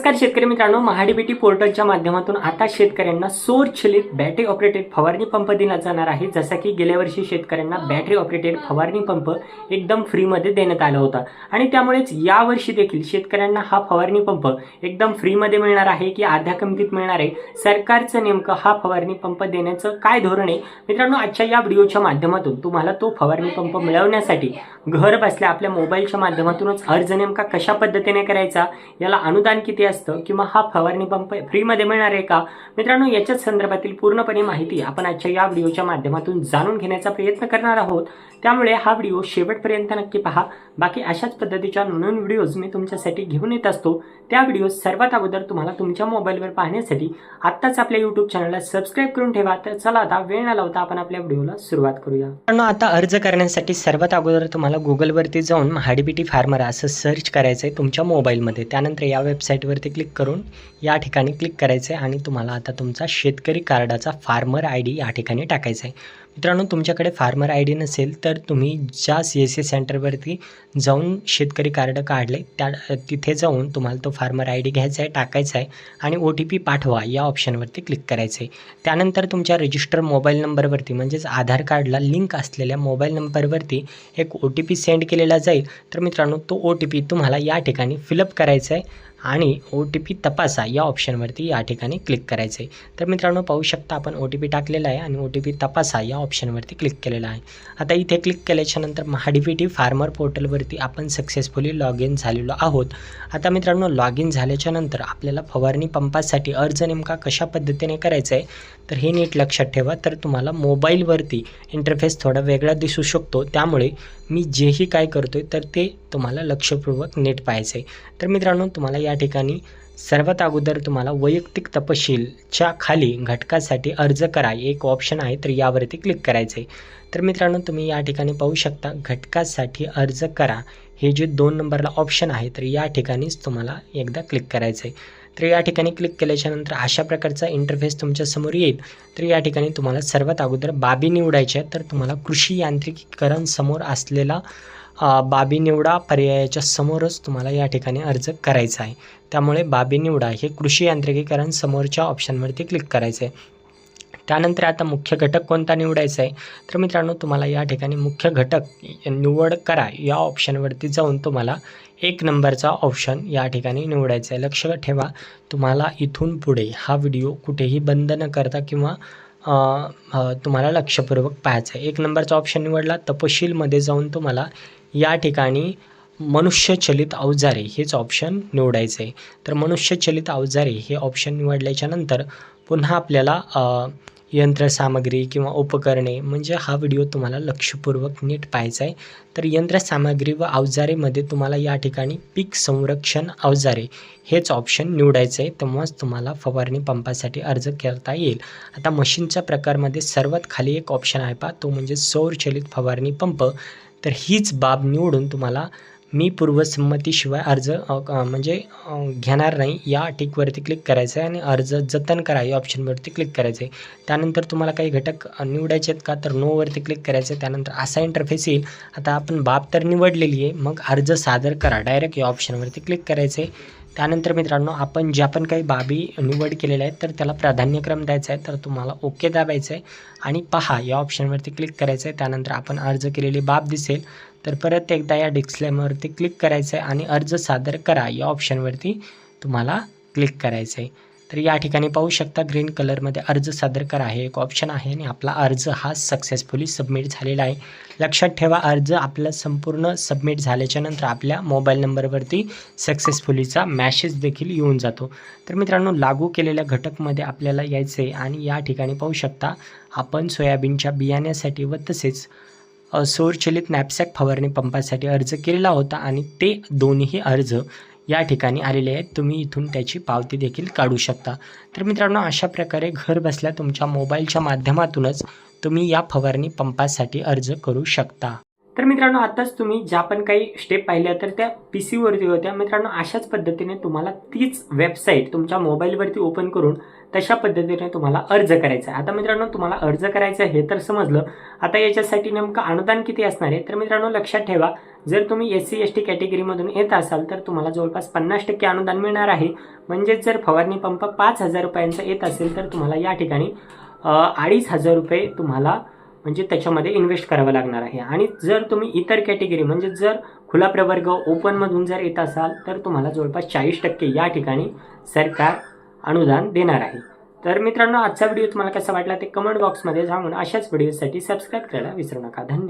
नमस्कार शेतकरी मित्रांनो महाडीबीटी पोर्टलच्या माध्यमातून आता शेतकऱ्यांना सौर चलित बॅटरी ऑपरेटेड फवारणी पंप दिला जाणार आहे. जसा की गेल्या वर्षी शेतकऱ्यांना बॅटरी ऑपरेटेड फवारणी पंप एकदम फ्रीमध्ये देण्यात आला होता. आणि त्यामुळेच यावर्षी देखील शेतकऱ्यांना हा फवारणी पंप एकदम फ्रीमध्ये मिळणार आहे की अर्ध्या किमतीत मिळणार आहे? सरकारचं नेमकं हा फवारणी पंप देण्याचं काय धोरण आहे? मित्रांनो आजच्या या व्हिडिओच्या माध्यमातून तुम्हाला तो फवारणी पंप मिळवण्यासाठी घर बसल्या आपल्या मोबाईलच्या माध्यमातूनच अर्ज नेमका कशा पद्धतीने करायचा? याला अनुदान किती असतं किंवा हा फवारणी पंप फ्रीमध्ये मिळणार आहे का? मित्रांनो याच्याच संदर्भातील पूर्णपणे माहिती आपण आजच्या या व्हिडिओच्या माध्यमातून जाणून घेण्याचा प्रयत्न करणार आहोत. त्यामुळे हा व्हिडिओ शेवटपर्यंत नक्की पहा. बाकी अशाच पद्धतीच्या नवीन व्हिडिओज मी तुमच्यासाठी घेऊन येत असतो. त्या व्हिडिओ सर्वात अगोदर तुम्हाला तुमच्या मोबाईलवर पाहण्यासाठी आत्ताच आपल्या युट्यूब चॅनलला सबस्क्राईब करून ठेवा. तर चला आता वेळ न लावता आपण आपल्या व्हिडिओला सुरुवात करूया. मित्रांनो आता अर्ज करण्यासाठी सर्वात अगोदर तुम्हाला गुगलवरती जाऊन महाडीबीटी फार्मर असं सर्च करायचं आहे तुमच्या मोबाईलमध्ये. त्यानंतर या वेबसाईटवर वेबसाईटवरती क्लिक करून या ठिकाणी क्लिक करायचं आहे आणि तुम्हाला आता तुमचा शेतकरी कार्डाचा फार्मर आय डी या ठिकाणी टाकायचा आहे मित्रांनो तुमच्याकडे फार्मर आय डी नसेल तर तुम्ही ज्या सी एस सी सेंटरवरती जाऊन शेतकरी कार्ड काढले त्या तिथे जाऊन तुम्हाला तो फार्मर आय डी घ्यायचा आहे टाकायचा आहे आणि ओ टी पी पाठवा या ऑप्शनवरती क्लिक करायचं आहे त्यानंतर तुमच्या रजिस्टर मोबाईल नंबरवरती म्हणजेच आधार कार्डला लिंक असलेल्या मोबाईल नंबरवरती एक ओ टी पी सेंड केलेला जाईल. तर मित्रांनो तो ओ टी पी तुम्हाला या ठिकाणी फिलअप करायचा आहे आणि ओ टी पी तपासा या ऑप्शनवरती या ठिकाणी क्लिक करायचं आहे तर मित्रांनो पाहू शकता आपण ओ टी पी टाकलेला आहे आणि ओ टी पी तपासा या ऑप्शनवरती क्लिक केलेला आहे. आता इथे क्लिक केल्याच्यानंतर महाडीबीटी फार्मर पोर्टलवरती आपण सक्सेसफुली लॉग इन झालेलो आहोत. आता मित्रांनो लॉग इन झाल्याच्यानंतर आपल्याला फवारणी पंपासाठी अर्ज नेमका कशा पद्धतीने करायचा आहे तर हे नीट लक्षात ठेवा. तर तुम्हाला मोबाईलवरती इंटरफेस थोडा वेगळा दिसू शकतो. त्यामुळे मी जेही काय करतो आहे तर ते तुम्हाला लक्षपूर्वक नीट पाहायचं आहे तर मित्रांनो तुम्हाला या या ठिकाणी सर्वात अगोदर तुम्हाला वैयक्तिक तपशीलच्या खाली घटकासाठी अर्ज करा. एक ऑप्शन आहे तर यावरती क्लिक करायचं आहे तर मित्रांनो तुम्ही या ठिकाणी पाहू शकता घटकासाठी अर्ज करा. हे जे दोन नंबरला ऑप्शन आहे तर या ठिकाणीच तुम्हाला एकदा क्लिक करायचं आहे तर या ठिकाणी क्लिक केल्याच्यानंतर अशा प्रकारचा इंटरफेस तुमच्यासमोर येईल. तर या ठिकाणी तुम्हाला सर्वात अगोदर बाबी निवडायच्या तर तुम्हाला कृषी यांत्रिकीकरण समोर असलेला बाबी निवडा पर्यायाच्या समोरच तुम्हाला या ठिकाणी अर्ज करायचा आहे. त्यामुळे बाबी निवडा हे कृषी यांत्रिकीकरण समोरच्या ऑप्शनवरती क्लिक करायचं आहे त्यानंतर आता मुख्य घटक कोणता निवडायचा आहे तर मित्रांनो तुम्हाला या ठिकाणी मुख्य घटक निवड करा. या ऑप्शनवरती जाऊन तुम्हाला एक नंबरचा ऑप्शन या ठिकाणी निवडायचा आहे लक्ष ठेवा. तुम्हाला इथून पुढे हा व्हिडिओ कुठेही बंद न करता किंवा तुम्हाला लक्षपूर्वक पाहायचं आहे. एक नंबरचा ऑप्शन निवडला तपशीलमध्ये जाऊन तुम्हाला या ठिकाणी मनुष्यचलित अवजारे हेच ऑप्शन निवडायचं आहे तर मनुष्यचलित अवजारे हे ऑप्शन निवडल्याच्यानंतर पुन्हा आपल्याला यंत्रसामग्री किंवा उपकरणे म्हणजे हा व्हिडिओ तुम्हाला लक्षपूर्वक नीट पाहायचा आहे. तर यंत्रसामग्री व अवजारेमध्ये तुम्हाला या ठिकाणी पीक संरक्षण अवजारे हेच ऑप्शन निवडायचं आहे. तेव्हाच तुम्हाला फवारणी पंपासाठी अर्ज करता येईल. आता मशीनच्या प्रकारमध्ये सर्वात खाली एक ऑप्शन आहे पहा. तो म्हणजे सौरचलित फवारणी पंप. तर हीच बाब निवडून तुम्हाला मी पूर्वसंमतीशिवाय अर्ज म्हणजे घेणार नाही. या टिकवरती क्लिक करायचं आहे आणि अर्ज जतन करा. या ऑप्शनवरती क्लिक करायचं आहे त्यानंतर तुम्हाला काही घटक निवडायचे आहेत का? तर नोवरती क्लिक करायचं आहे त्यानंतर असा इंटरफेस येईल. आता आपण बाब तर निवडलेली आहे मग अर्ज सादर करा. डायरेक्ट या ऑप्शनवरती क्लिक करायचं आहे त्यानंतर मित्रांनो आपण ज्या पण काही बाबी निवड केलेल्या आहेत तर त्याला प्राधान्यक्रम द्यायचा आहे तर तुम्हाला ओके दाबायचं आहे. आणि पहा या ऑप्शनवरती क्लिक करायचं आहे. त्यानंतर आपण अर्ज केलेली बाब दिसेल. तर परत एकदा या डिस्क्लेमरवरती क्लिक करायचं आहे आणि अर्ज सादर करा. या ऑप्शनवरती तुम्हाला क्लिक करायचं आहे. तर या ठिकाणी पाहू शकता ग्रीन कलरमध्ये अर्ज सादर करा. हे एक ऑप्शन आहे आणि आपला अर्ज हा सक्सेसफुली सबमिट झालेला आहे. लक्षात ठेवा अर्ज आपला संपूर्ण सबमिट झाल्याच्यानंतर आपल्या मोबाईल नंबरवरती सक्सेसफुलीचा मॅसेज देखील येऊन जातो. तर मित्रांनो लागू केलेल्या घटकमध्ये आपल्याला यायचं आहे आणि या ठिकाणी पाहू शकता आपण सोयाबीनच्या बियाण्यासाठी व तसेच सौरचलित नॅपसॅक फवारणी पंपासाठी अर्ज केलेला होता आणि ते दोन्ही अर्ज या ठिकाणी आलेले आहेत. तुम्ही इथून त्याची पावती देखील काढू शकता. तर मित्रांनो अशा प्रकारे घर बसल्या तुमच्या मोबाईलच्या माध्यमातूनच तुम्ही या फवारणी पंपासाठी अर्ज करू शकता. तर मित्रांनो आताच तुम्ही ज्या पण काही स्टेप पाहिल्या तर त्या पी सीवरती होत्या. मित्रांनो अशाच पद्धतीने तुम्हाला तीच वेबसाईट तुमच्या मोबाईलवरती ओपन करून तशा पद्धतीने तुम्हाला अर्ज करायचा आहे. आता मित्रांनो तुम्हाला अर्ज करायचं हे तर समजलं. आता याच्यासाठी नेमकं अनुदान किती असणार आहे? तर मित्रांनो लक्षात ठेवा. जर तुम्ही एस सी एस टी कॅटेगरीमधून येत असाल तर तुम्हाला जवळपास पन्नास टक्के अनुदान मिळणार आहे. म्हणजेच जर फवारणी पंप पाच हजार रुपयांचा येत असेल तर तुम्हाला या ठिकाणी अडीच हजार रुपये तुम्हाला म्हणजे त्याच्यामध्ये इन्व्हेस्ट करावं लागणार आहे. आणि जर तुम्ही इतर कॅटेगरी म्हणजे जर खुला प्रवर्ग ओपनमधून जर येत असाल तर तुम्हाला जवळपास चाळीस टक्के या ठिकाणी सरकार अनुदान देणार आहे. तर मित्रांनो आजचा व्हिडिओ तुम्हाला कसा वाटला ते कमेंट बॉक्समध्ये सांगून अशाच व्हिडिओसाठी सबस्क्राईब करायला विसरू नका. धन्यवाद.